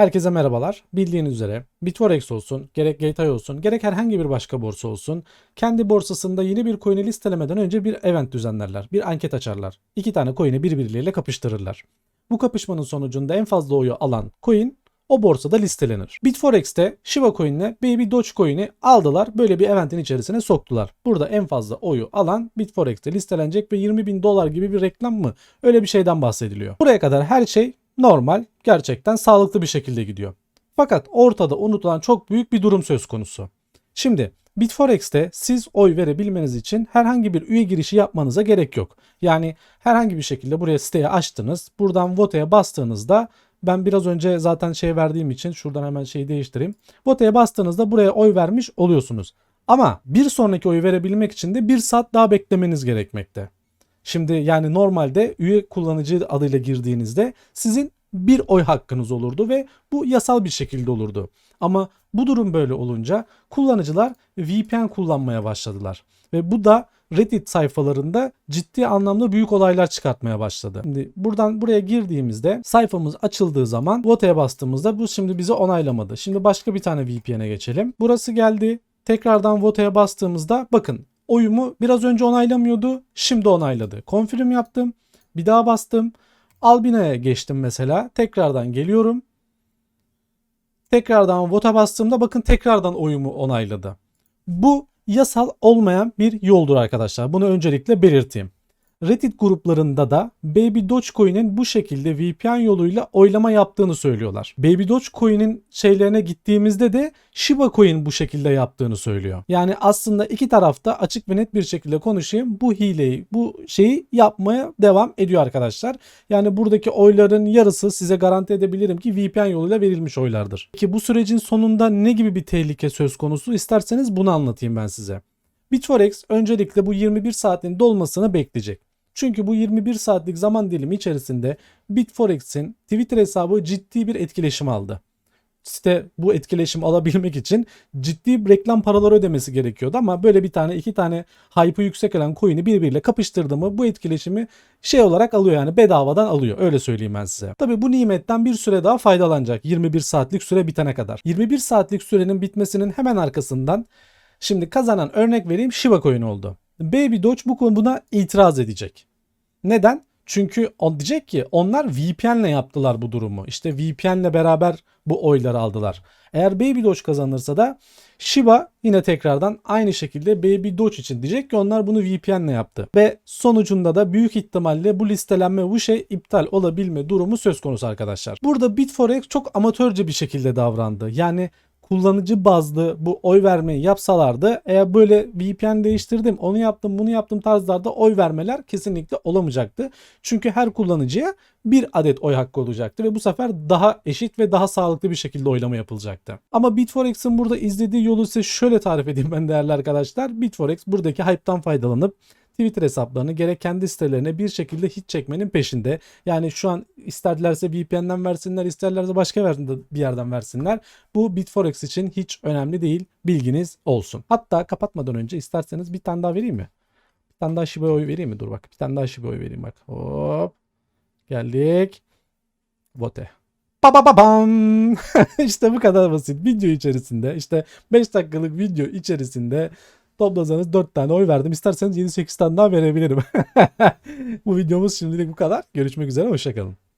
Herkese merhabalar. Bildiğiniz üzere Bitforex olsun, gerek Gateway olsun, gerek herhangi bir başka borsa olsun, kendi borsasında yeni bir coin'i listelemeden önce bir event düzenlerler, bir anket açarlar. İki tane coin'i birbirleriyle kapıştırırlar. Bu kapışmanın sonucunda en fazla oyu alan coin o borsada listelenir. Bitforex'te Shiba Coin'le Baby Dogecoin'i aldılar. Böyle bir eventin içerisine soktular. Burada en fazla oyu alan Bitforex'te listelenecek ve 20 bin dolar gibi bir reklam mı? Öyle bir şeyden bahsediliyor. Buraya kadar her şey normal, gerçekten sağlıklı bir şekilde gidiyor. Fakat ortada unutulan çok büyük bir durum söz konusu. Şimdi Bitforex'te siz oy verebilmeniz için herhangi bir üye girişi yapmanıza gerek yok. Yani herhangi bir şekilde buraya siteye açtınız. Buradan vote'ye bastığınızda ben biraz önce zaten şey verdiğim için şuradan hemen şeyi değiştireyim. Vote'ye bastığınızda buraya oy vermiş oluyorsunuz. Ama bir sonraki oyu verebilmek için de bir saat daha beklemeniz gerekmekte. Şimdi yani normalde üye kullanıcı adıyla girdiğinizde sizin bir oy hakkınız olurdu ve bu yasal bir şekilde olurdu. Ama bu durum böyle olunca kullanıcılar VPN kullanmaya başladılar. Ve bu da Reddit sayfalarında ciddi anlamda büyük olaylar çıkartmaya başladı. Şimdi buradan buraya girdiğimizde sayfamız açıldığı zaman vote'ye bastığımızda bu şimdi bizi onaylamadı. Şimdi başka bir tane VPN'e geçelim. Burası geldi. Tekrardan vote'ye bastığımızda bakın oyumu biraz önce onaylamıyordu. Şimdi onayladı. Confirm yaptım. Bir daha bastım. Albina'ya geçtim mesela. Tekrardan geliyorum. Tekrardan vota bastığımda bakın tekrardan oyumu onayladı. Bu yasal olmayan bir yoldur arkadaşlar. Bunu öncelikle belirteyim. Reddit gruplarında da Baby Dogecoin'in bu şekilde VPN yoluyla oylama yaptığını söylüyorlar. Baby Dogecoin'in şeylerine gittiğimizde de Shiba Coin bu şekilde yaptığını söylüyor. Yani aslında iki tarafta açık ve net bir şekilde konuşayım. Bu hileyi, bu şeyi yapmaya devam ediyor arkadaşlar. Yani buradaki oyların yarısı size garanti edebilirim ki VPN yoluyla verilmiş oylardır. Peki bu sürecin sonunda ne gibi bir tehlike söz konusu? İsterseniz bunu anlatayım ben size. Bitforex öncelikle bu 21 saatin dolmasını bekleyecek. Çünkü bu 21 saatlik zaman dilimi içerisinde Bitforex'in Twitter hesabı ciddi bir etkileşim aldı. Site bu etkileşim alabilmek için ciddi reklam paraları ödemesi gerekiyordu ama böyle bir tane iki tane hype'ı yüksek olan coin'i birbiriyle kapıştırdı mı bu etkileşimi şey olarak alıyor yani bedavadan alıyor öyle söyleyeyim ben size. Tabi bu nimetten bir süre daha faydalanacak 21 saatlik süre bitene kadar. 21 saatlik sürenin bitmesinin hemen arkasından şimdi kazanan örnek vereyim Shiba Coin oldu. Baby Doge bu konu buna itiraz edecek. Neden? Çünkü on diyecek ki onlar VPN'le yaptılar bu durumu. İşte VPN'le beraber bu oyları aldılar. Eğer Baby Doge kazanırsa da Shiba yine tekrardan aynı şekilde Baby Doge için diyecek ki onlar bunu VPN'le yaptı. Ve sonucunda da büyük ihtimalle bu listelenme bu şey iptal olabilme durumu söz konusu arkadaşlar. Burada Bitforex çok amatörce bir şekilde davrandı. Yani kullanıcı bazlı bu oy vermeyi yapsalardı eğer böyle VPN değiştirdim onu yaptım bunu yaptım tarzlarda oy vermeler kesinlikle olamayacaktı. Çünkü her kullanıcıya bir adet oy hakkı olacaktı ve bu sefer daha eşit ve daha sağlıklı bir şekilde oylama yapılacaktı. Ama Bitforex'in burada izlediği yolu size şöyle tarif edeyim ben değerli arkadaşlar. Bitforex buradaki hype'tan faydalanıp Twitter hesaplarını gerek kendi sitelerine bir şekilde hit çekmenin peşinde. Yani şu an isterlerse VPN'den versinler, isterlerse başka bir yerden versinler. Bu Bitforex için hiç önemli değil. Bilginiz olsun. Hatta kapatmadan önce isterseniz bir tane daha vereyim mi? Bir tane daha Shiba'ya oy vereyim mi? Dur bak. Bir tane daha Shiba'ya oy vereyim bak. Hop. Geldik. Vote. Ba ba ba bam. işte bu kadar basit. Video içerisinde işte 5 dakikalık video içerisinde Toplasanız 4 tane oy verdim. İsterseniz 7-8 tane daha verebilirim. bu videomuz şimdilik bu kadar. Görüşmek üzere. Hoşçakalın.